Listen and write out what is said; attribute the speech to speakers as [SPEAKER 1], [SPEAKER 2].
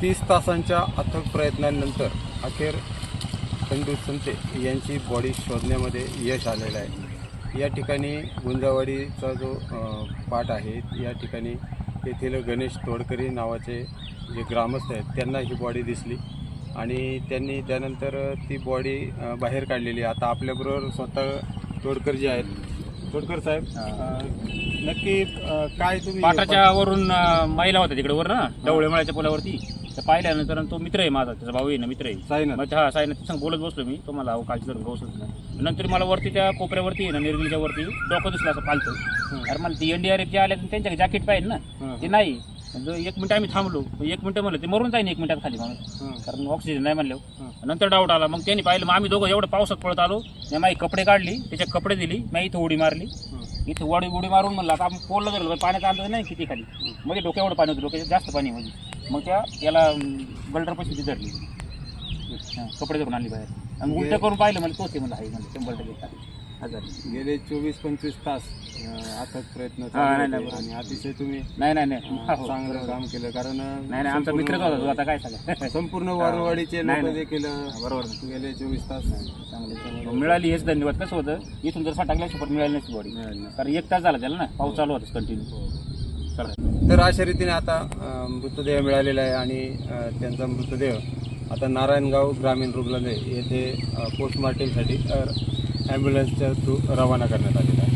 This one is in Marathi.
[SPEAKER 1] तीस तासांच्या अथक प्रयत्नांनंतर अखेर खंडू संते यांची बॉडी शोधण्यामध्ये यश आलेलं आहे या ठिकाणी गुंजावाडीचा जो पाठ आहे या ठिकाणी येथील गणेश तोडकरी नावाचे जे ग्रामस्थ आहेत त्यांना ही बॉडी दिसली आणि त्यांनी त्यानंतर ती बॉडी बाहेर काढलेली आहे. आता आपल्याबरोबर स्वतः तोडकर जे आहेत तोडकर साहेब नक्की काय तुम्ही
[SPEAKER 2] पाटाच्या वरून महिला होत्या तिकडे वर ना डवळे मळ्याच्या पुलावरती तर पाहिल्यानंतर तो मित्र आहे माझा त्याचा भाऊ आहे ना मित्र आहे.
[SPEAKER 1] साईनाथ.
[SPEAKER 2] मग हा साईनाथ संग बोलत बसलो मी. तो मला कालची धरून नाही नंतर मला वरती त्या कोपऱ्यावरती आहे ना निर्गिलीच्या वरती डोकं दिसलं असं पालतं अरे मला ती एनडीआरएफचे आले तर त्यांच्या जॅकेट पाहिजे ना. ते नाही. जो एक मिनिट आम्ही थांबलो. एक मिनिट म्हणलं ते मरून जाईन एक मिनिटात खाली माणूस कारण ऑक्सिजन नाही म्हणलं. नंतर डाऊट आला. मग त्यांनी पाहिलं मग आम्ही दोघं एवढं पावसात पळत आलो. मी माझी कपडे काढली त्याच्या कपडे दिली मी इथं उडी मारली. इथं वडी उडी मारून म्हणलं आता आपण पोलला धरलं पाण्याचा अंदाज नाही किती खाली. मध्ये डोक्या एवढं पाणी होतं डोक्यात जास्त पाणी म्हणजे मग त्या याला गल्डर पैसे धरली. कपडे धरून आणली बाहेर. आणि उलट करून पाहिलं म्हणजे तोच आहे म्हणलं आहे म्हणजे शंभर टक्के
[SPEAKER 1] गेले चोवीस पंचवीस तास अथक प्रयत्न
[SPEAKER 2] हा,
[SPEAKER 1] चालू
[SPEAKER 2] नाही,
[SPEAKER 1] होते
[SPEAKER 2] नाही,
[SPEAKER 1] आणि अतिशय तुम्ही
[SPEAKER 2] नाही नाही नाही. हो.
[SPEAKER 1] चांगलं काम केलं. कारण अ,
[SPEAKER 2] नाही नाही आमचा
[SPEAKER 1] संपूर्ण-
[SPEAKER 2] मित्रच होता तो. आता काय सांगा
[SPEAKER 1] संपूर्ण वारवाडीचे
[SPEAKER 2] नाही,
[SPEAKER 1] लोक
[SPEAKER 2] नाही.
[SPEAKER 1] देखील अ,
[SPEAKER 2] बरोबर
[SPEAKER 1] गेले चोवीस तास. चांगले
[SPEAKER 2] मिळाली हेच धन्यवाद. कसं होतं? इथून जर टाकल्या सुपर मिळाली नसती बॉडी कारण एक तास झाला त्याला ना. पाऊस चालू होता कंटिन्यू चला.
[SPEAKER 1] तर अशा रीतीने आता अ, मृतदेह मिळालेला आहे आणि अ, त्यांचा मृतदेह आता नारायणगाव ग्रामीण रुग्णालय येथे अ, पोस्टमार्टमसाठी अ, ॲम्ब्युलन्सच्या थ्रू रवाना करण्यात आलेला आहे.